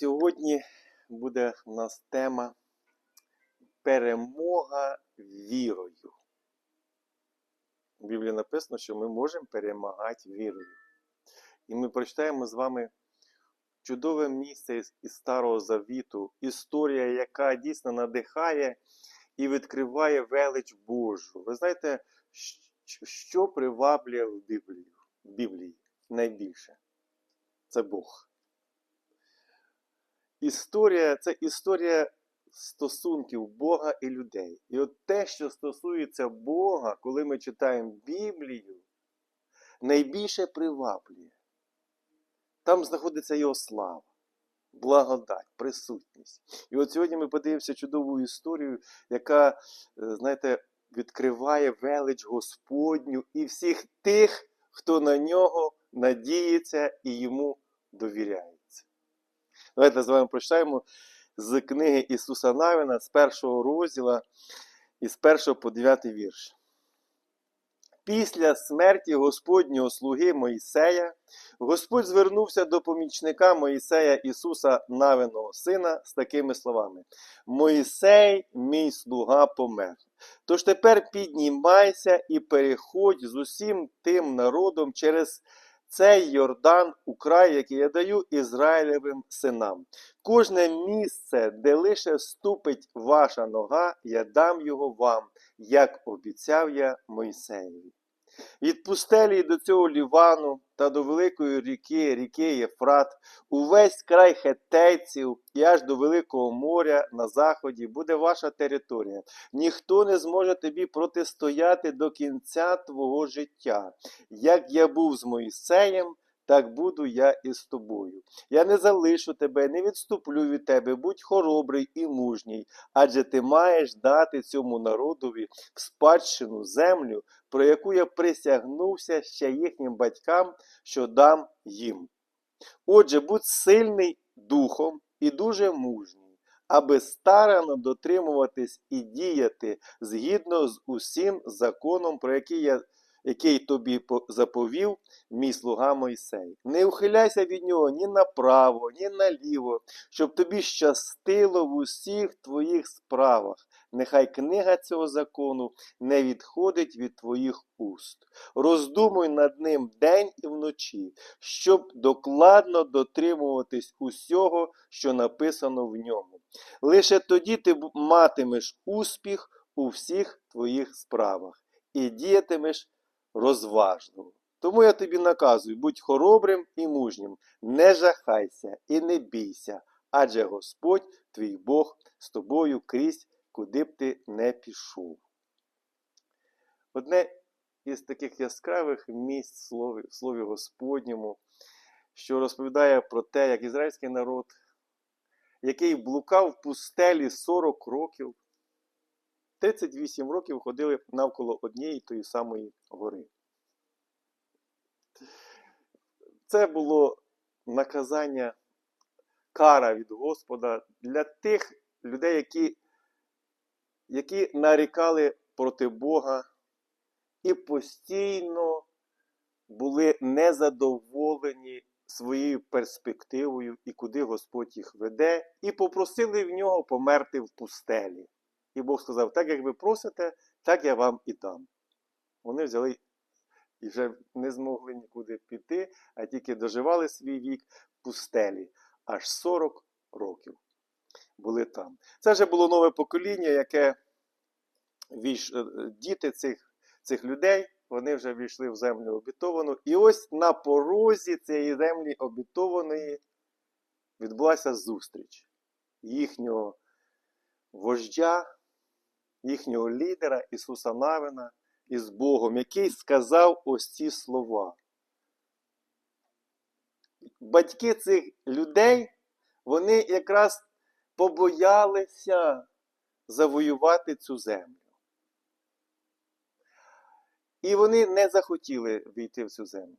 Сьогодні буде у нас тема перемога вірою. В Біблії написано, що ми можемо перемагати вірою. І ми прочитаємо з вами чудове місце із Старого Завіту, історія, яка дійсно надихає і відкриває велич Божу. Ви знаєте, що приваблює в Біблію, в Біблії найбільше? Це Бог. Історія це історія стосунків Бога і людей. І от те, що стосується Бога, коли ми читаємо Біблію, найбільше приваблює. Там знаходиться його слава, благодать, присутність. І от сьогодні ми подивимося чудову історію, яка, е, знаєте, відкриває велич Господню і всіх тих, хто на нього надіється і йому довіряється. Давайте з вами прочитаємо з книги Ісуса Навіна з першого розділа із першого по 9 вірш. Після смерті Господнього слуги Моїсея Господь звернувся до помічника Моїсея Ісуса Навиного сина з такими словами: Моїсей, мій слуга, помер. Тож тепер піднімайся і переходь з усім тим народом через цей Йордан у край, який я даю Ізраїлевим синам. Кожне місце, де лише ступить ваша нога, я дам його вам, як обіцяв я Мойсеєві. Від пустелі до цього Лівану та до великої ріки, ріки Єфрат, увесь край хетейців і аж до Великого моря на заході буде ваша територія. Ніхто не зможе тобі протистояти до кінця твого життя. Як я був з Моїсеєм, так буду я і з тобою. Я не залишу тебе, не відступлю від тебе, будь хоробрий і мужній, адже ти маєш дати цьому народові в спадщину землю, про яку я присягнувся ще їхнім батькам, що дам їм. Отже, будь сильний духом і дуже мужній, аби старано дотримуватись і діяти згідно з усім законом, про який я який тобі заповів мій слуга Мойсей. Не ухиляйся від нього ні направо, ні наліво, щоб тобі щастило в усіх твоїх справах. Нехай книга цього закону не відходить від твоїх уст. Роздумуй над ним день і вночі, щоб докладно дотримуватись усього, що написано в ньому. Лише тоді ти матимеш успіх у всіх твоїх справах і діятимеш розважливо. Тому я тобі наказую, будь хоробрим і мужнім, не жахайся і не бійся, адже Господь твій Бог з тобою крізь, куди б ти не пішов. Одне із таких яскравих місць в слові, в слові Господньому, що розповідає про те, як ізраїльський народ, який блукав в пустелі 40 років, 38 років ходили навколо однієї тої самої гори. Це було наказання, кара від Господа для тих людей, які, які нарікали проти Бога і постійно були незадоволені своєю перспективою і куди Господь їх веде, і попросили в нього померти в пустелі. І Бог сказав: так як ви просите, так я вам і дам. Вони взяли і вже не змогли нікуди піти, а тільки доживали свій вік в пустелі. Аж 40 років були там. Це вже було нове покоління, яке війш... е, діти цих, цих людей, вони вже війшли в землю обітовану. І ось на порозі цієї землі обітованої відбулася зустріч їхнього вождя, їхнього лідера Ісуса Навина із Богом, який сказав ось ці слова. Батьки цих людей, вони якраз побоялися завоювати цю землю. І вони не захотіли війти в цю землю.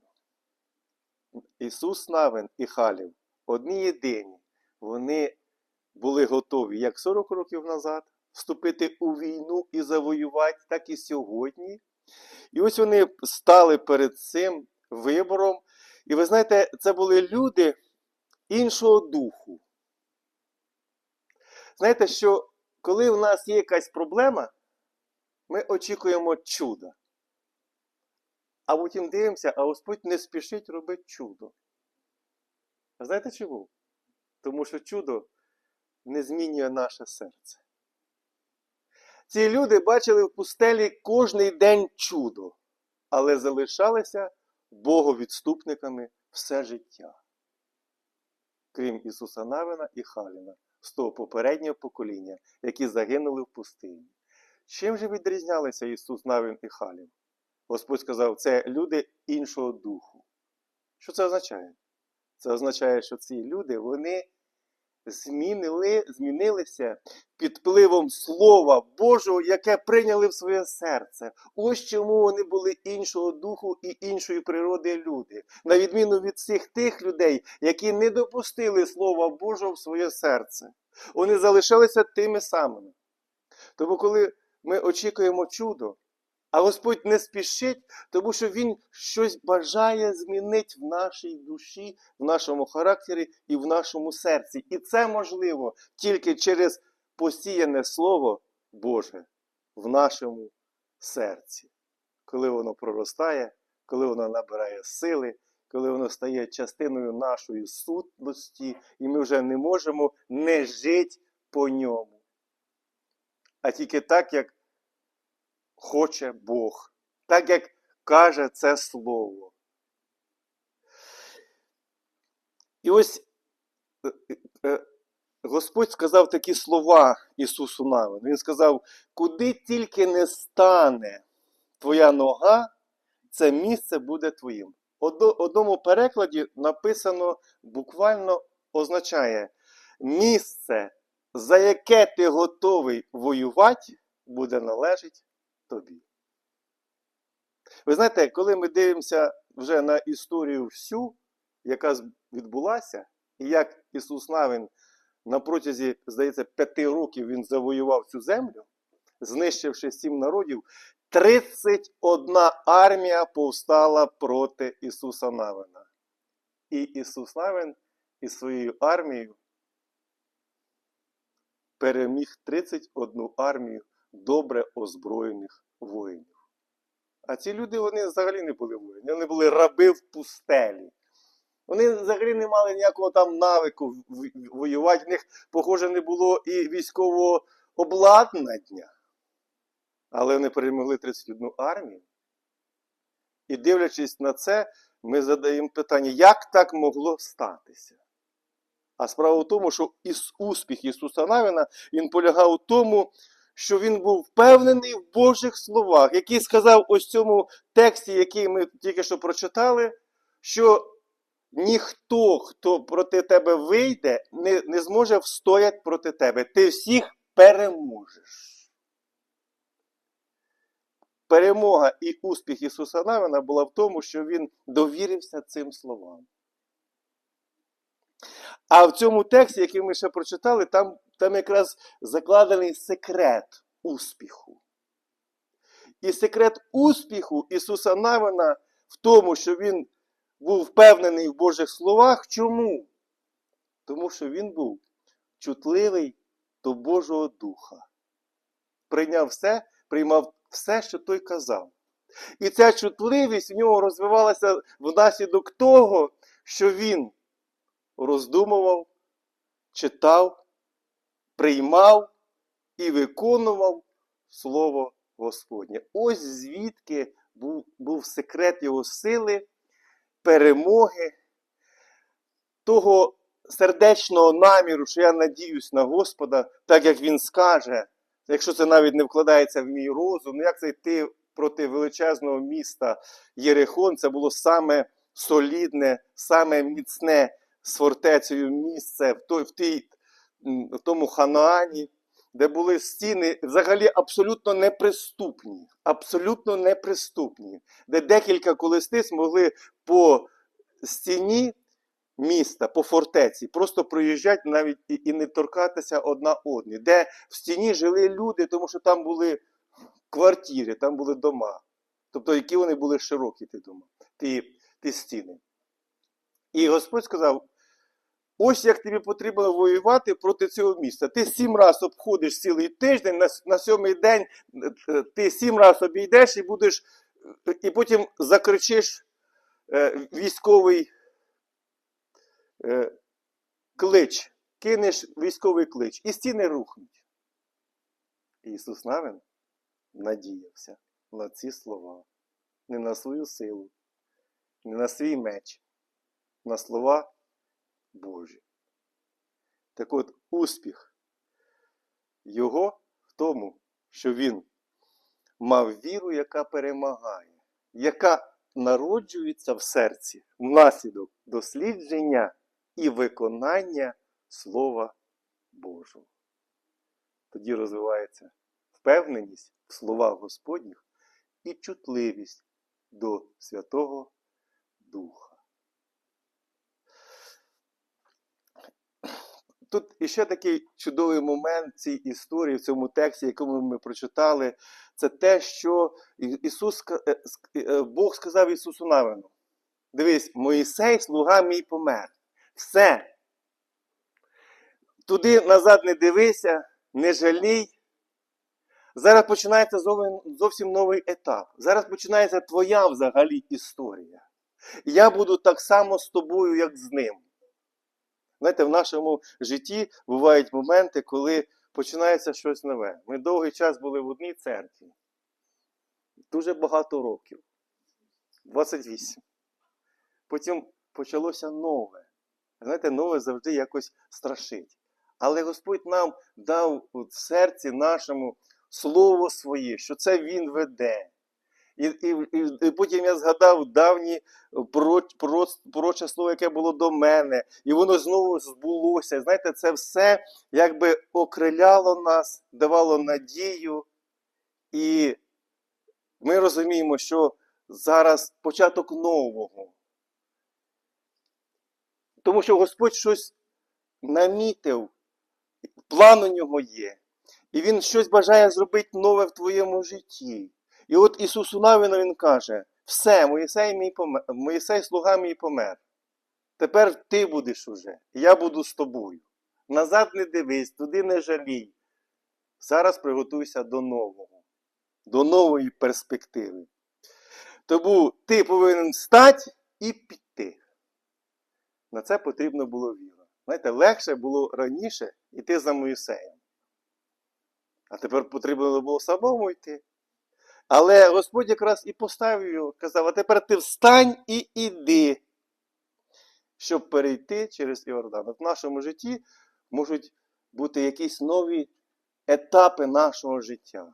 Ісус Навин і Халів одні єдині, вони були готові як 40 років назад вступити у війну і завоювати, так і сьогодні. І ось вони стали перед цим вибором. І ви знаєте, це були люди іншого духу. знаєте, що коли в нас є якась проблема, ми очікуємо чуда. А потім дивимося, а Господь не спішить робити чудо. А знаєте чому? Тому що чудо не змінює наше серце. Ці люди бачили в пустелі кожний день чудо, але залишалися боговідступниками все життя. Крім Ісуса Навина і Халіна, з того попереднього покоління, які загинули в пустині. Чим же відрізнялися Ісус Навин і Халін? Господь сказав, це люди іншого духу. Що це означає? Це означає, що ці люди, вони змінили, змінилися під впливом Слова Божого, яке прийняли в своє серце. Ось чому вони були іншого духу і іншої природи люди, на відміну від всіх тих людей, які не допустили Слова Божого в своє серце. Вони залишалися тими самими. Тому, коли ми очікуємо чудо, а Господь не спішить, тому що Він щось бажає змінити в нашій душі, в нашому характері і в нашому серці. І це можливо тільки через посіяне Слово Боже в нашому серці. Коли воно проростає, коли воно набирає сили, коли воно стає частиною нашої сутності, і ми вже не можемо не жити по ньому. А тільки так, як хоче Бог, так як каже це Слово. І ось е, е, Господь сказав такі слова Ісусу Навину. Він сказав, куди тільки не стане твоя нога, це місце буде твоїм. Одному перекладі написано буквально означає місце, за яке ти готовий воювати, буде належить тобі. Ви знаєте, коли ми дивимося вже на історію всю, яка відбулася, і як Ісус Навин на протязі, здається, п'яти років він завоював цю землю, знищивши сім народів, 31 армія повстала проти Ісуса Навина. І Ісус Навин із своєю армією переміг 31 армію добре озброєних воїнів. А ці люди вони взагалі не були воїни, вони були раби в пустелі. Вони взагалі не мали ніякого там навику воювати. В них, похоже, не було і військового обладнання. Але вони перемогли 31 армію. І дивлячись на це, ми задаємо питання, як так могло статися? А справа в тому, що із успіх Ісуса Навина він полягав у тому, що він був впевнений в Божих словах, який сказав ось цьому тексті, який ми тільки що прочитали, що ніхто, хто проти тебе вийде, не, не зможе встояти проти тебе. Ти всіх переможеш. Перемога і успіх Ісуса Навина була в тому, що Він довірився цим словам. А в цьому тексті, який ми ще прочитали, там, там якраз закладений секрет успіху. І секрет успіху Ісуса Навина в тому, що Він був впевнений в Божих словах. Чому? Тому що він був чутливий до Божого Духа. Прийняв все, приймав все, що той казав. І ця чутливість в нього розвивалася внаслідок того, що він роздумував, читав, приймав і виконував Слово Господнє. Ось звідки був, був секрет його сили, перемоги, того сердечного наміру, що я надіюсь на Господа, так як Він скаже, якщо це навіть не вкладається в мій розум, ну як це йти проти величезного міста Єрихон, це було саме солідне, саме міцне з фортецею місце в той, в, тій, в тому Ханаані, де були стіни взагалі абсолютно неприступні, абсолютно неприступні, де декілька колесниць могли по стіні міста, по фортеці, просто проїжджати навіть і, і не торкатися одна одні, де в стіні жили люди, тому що там були квартири, там були дома. Тобто, які вони були широкі, ті дома, ті, ті стіни. І Господь сказав: ось як тобі потрібно воювати проти цього міста. Ти сім разів обходиш цілий тиждень, на, на сьомий день е, е, ти сім разів обійдеш і будеш, і потім закричиш е, військовий е, клич, кинеш військовий клич, і стіни рухнуть. Ісус Навин надіявся на ці слова, не на свою силу, не на свій меч, на слова Божі. Так от успіх його в тому, що він мав віру, яка перемагає, яка народжується в серці внаслідок дослідження і виконання Слова Божого. Тоді розвивається впевненість в словах Господніх і чутливість до Святого Духа. Тут іще такий чудовий момент цій історії, в цьому тексті, якому ми прочитали, це те, що Ісус, е, ск- е, Бог сказав Ісусу Навину. Дивись, Моїсей, слуга мій помер. Все. Туди назад не дивися, не жалій. Зараз починається зовсім новий етап. Зараз починається твоя взагалі історія. Я буду так само з тобою, як з ним. Знаєте, в нашому житті бувають моменти, коли починається щось нове. Ми довгий час були в одній церкві. Дуже багато років. 28. Потім почалося нове. Знаєте, нове завжди якось страшить. Але Господь нам дав в серці нашому слово своє, що це Він веде. І, і, і, і потім я згадав давні про, про, пророче слово, яке було до мене, і воно знову збулося. Знаєте, це все якби окриляло нас, давало надію. І ми розуміємо, що зараз початок нового. Тому що Господь щось намітив, план у нього є. І Він щось бажає зробити нове в твоєму житті. І от Ісусу Навину Він каже: все, Моїсей, мій помер, Моїсей слуга мій помер. Тепер ти будеш уже, я буду з тобою. Назад не дивись, туди не жалій. Зараз приготуйся до нового, до нової перспективи. Тому ти повинен стати і піти. На це потрібно було віра. Знаєте, легше було раніше йти за Моїсеєм. А тепер потрібно було самому йти. Але Господь якраз і поставив його, казав, а тепер ти встань і іди, щоб перейти через Іордан. В нашому житті можуть бути якісь нові етапи нашого життя.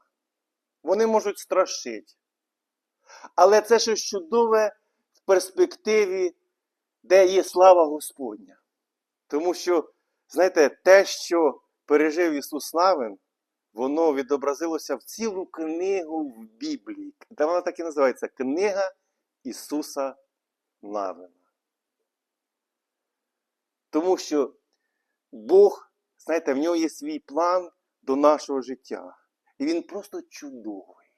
Вони можуть страшити. Але це щось чудове в перспективі, де є слава Господня. Тому що, знаєте, те, що пережив Ісус Навин, воно відобразилося в цілу книгу в Біблії. Та вона так і називається Книга Ісуса Навина. Тому що Бог, знаєте, в нього є свій план до нашого життя. І він просто чудовий.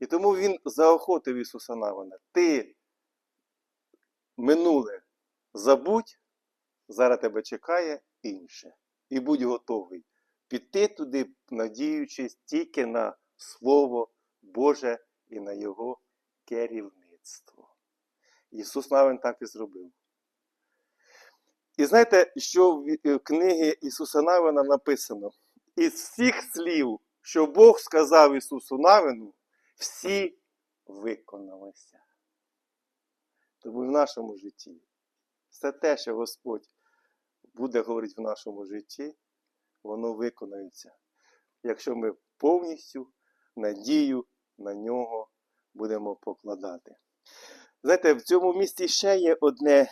І тому він заохотив Ісуса Навина. Ти минуле забудь, зараз тебе чекає інше. І будь готовий піти туди, надіючись тільки на Слово Боже і на Його керівництво. Ісус Навин так і зробив. І знаєте, що в е, книгі Ісуса Навина написано? Із всіх слів, що Бог сказав Ісусу Навину, всі виконалися. Тому в нашому житті все те, що Господь буде говорити в нашому житті, воно виконається. Якщо ми повністю надію на нього будемо покладати. Знаєте, в цьому місті ще є одне е,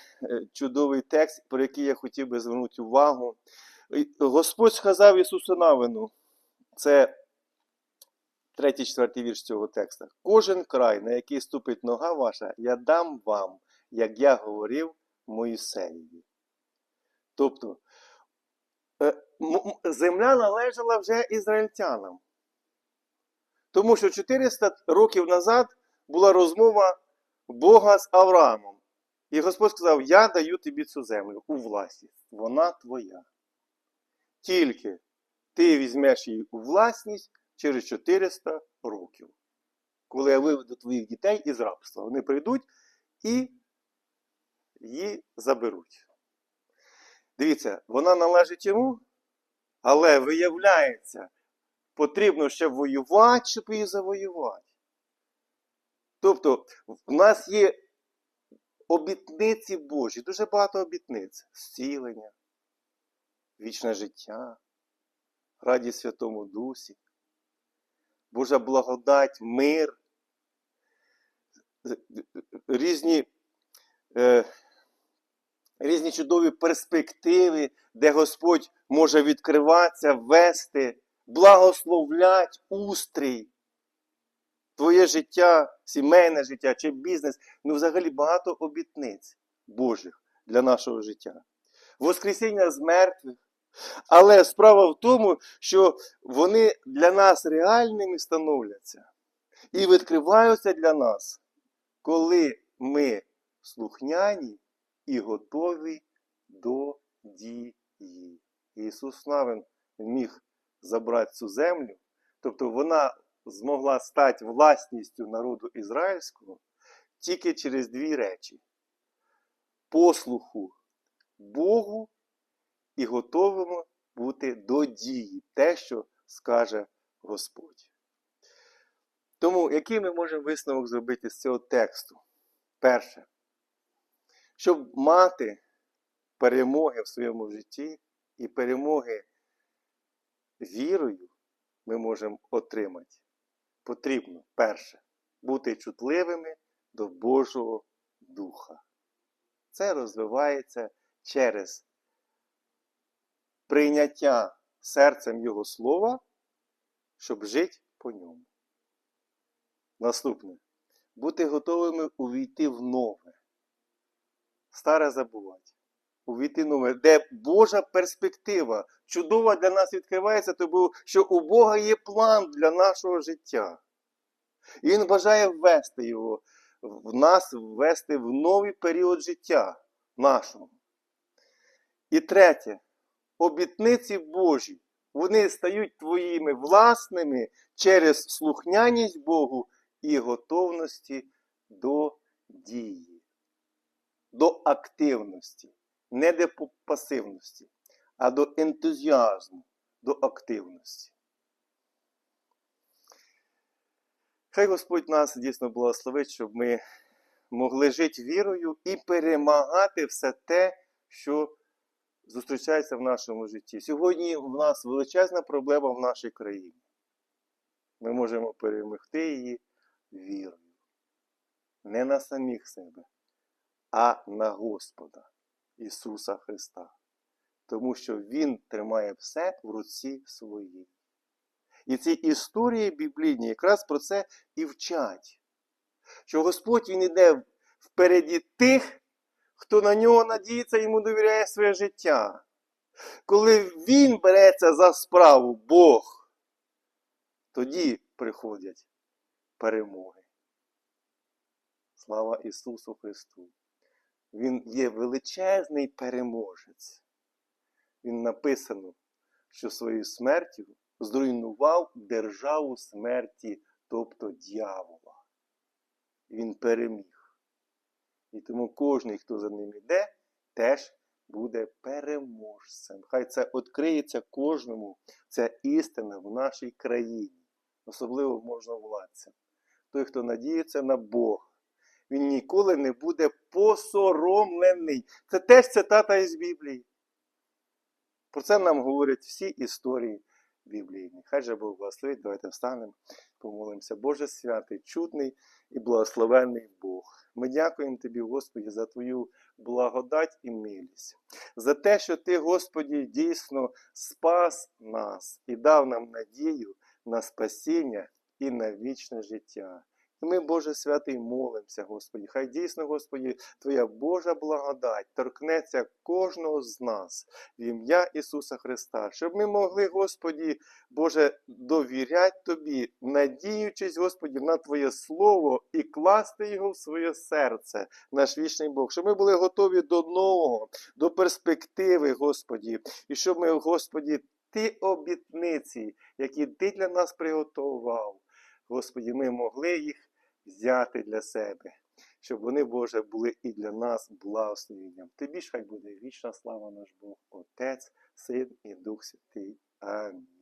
чудовий текст, про який я хотів би звернути увагу. Господь сказав Ісусу Навину, це третій, четвертий вірш цього текста. Кожен край, на який ступить нога ваша, я дам вам, як я говорив Моїсеєві. Тобто, е, земля належала вже ізраїльтянам. Тому що 400 років назад була розмова Бога з Авраамом. І Господь сказав: Я даю тобі цю землю у власність. Вона твоя. Тільки ти візьмеш її у власність через 400 років. Коли я виведу твоїх дітей із рабства, вони прийдуть і її заберуть. Дивіться, вона належить йому, але виявляється, потрібно ще воювати, щоб її завоювати. Тобто, в нас є обітниці Божі, дуже багато обітниць. Зцілення, вічне життя, радість Святому Дусі, Божа благодать, мир, різні, е, різні чудові перспективи, де Господь може відкриватися, вести, благословлять устрій. Твоє життя, сімейне життя чи бізнес, ну взагалі багато обітниць Божих для нашого життя. Воскресіння з мертвих. Але справа в тому, що вони для нас реальними становляться і відкриваються для нас, коли ми слухняні і готові до дії. Ісус Навин міг забрати цю землю, тобто вона змогла стати власністю народу ізраїльського тільки через дві речі: послуху Богу і готовимо бути до дії, те, що скаже Господь. Тому, який ми можемо висновок зробити з цього тексту? Перше, щоб мати перемоги в своєму житті і перемоги вірою, ми можемо отримати. Потрібно, перше, бути чутливими до Божого Духа. Це розвивається через прийняття серцем Його слова, щоб жити по ньому. Наступне. Бути готовими увійти в нове. Старе забувати. Увійти нове, де Божа перспектива чудова для нас відкривається, тому що у Бога є план для нашого життя. І Він бажає ввести його, в нас ввести в новий період життя нашого. І третє, обітниці Божі, вони стають твоїми власними через слухняність Богу і готовності до дії, до активності, не до пасивності, а до ентузіазму, до активності. Хай Господь нас дійсно благословить, щоб ми могли жити вірою і перемагати все те, що зустрічається в нашому житті. Сьогодні в нас величезна проблема в нашій країні. Ми можемо перемогти її вірою. Не на самих себе, а на Господа Ісуса Христа. Тому що Він тримає все в руці своїй. І ці історії біблійні якраз про це і вчать. Що Господь Він іде впереді тих, хто на нього надіється йому довіряє своє життя. Коли Він береться за справу Бог, тоді приходять перемоги. Слава Ісусу Христу! Він є величезний переможець. Він написано, що своєю смертю зруйнував державу смерті, тобто дьявола. Він переміг. І тому кожен, хто за ним іде, теж буде переможцем. Хай це відкриється кожному, ця істина в нашій країні, особливо можновладцям. Той, хто надіється на Бога, він ніколи не буде посоромлений. Це теж цитата із Біблії. Про це нам говорять всі історії біблійні. Хай же Бог благословить, давайте встанемо, помолимося. Боже святий, чудний і благословенний Бог. Ми дякуємо Тобі, Господі, за Твою благодать і милість, за те, що Ти, Господі, дійсно спас нас і дав нам надію на спасіння і на вічне життя. І ми, Боже святий, молимося, Господі. Хай дійсно, Господі, Твоя Божа благодать торкнеться кожного з нас в ім'я Ісуса Христа, щоб ми могли, Господі, Боже, довіряти Тобі, надіючись, Господі, на Твоє Слово і класти його в своє серце, наш вічний Бог, щоб ми були готові до нового, до перспективи, Господі, і щоб ми, Господі, ті обітниці, які Ти для нас приготував, Господі, ми могли їх взяти для себе, щоб вони, Боже, були і для нас благословенням. Тобі ж хай буде вічна слава наш Бог, Отець, Син і Дух Святий. Амінь.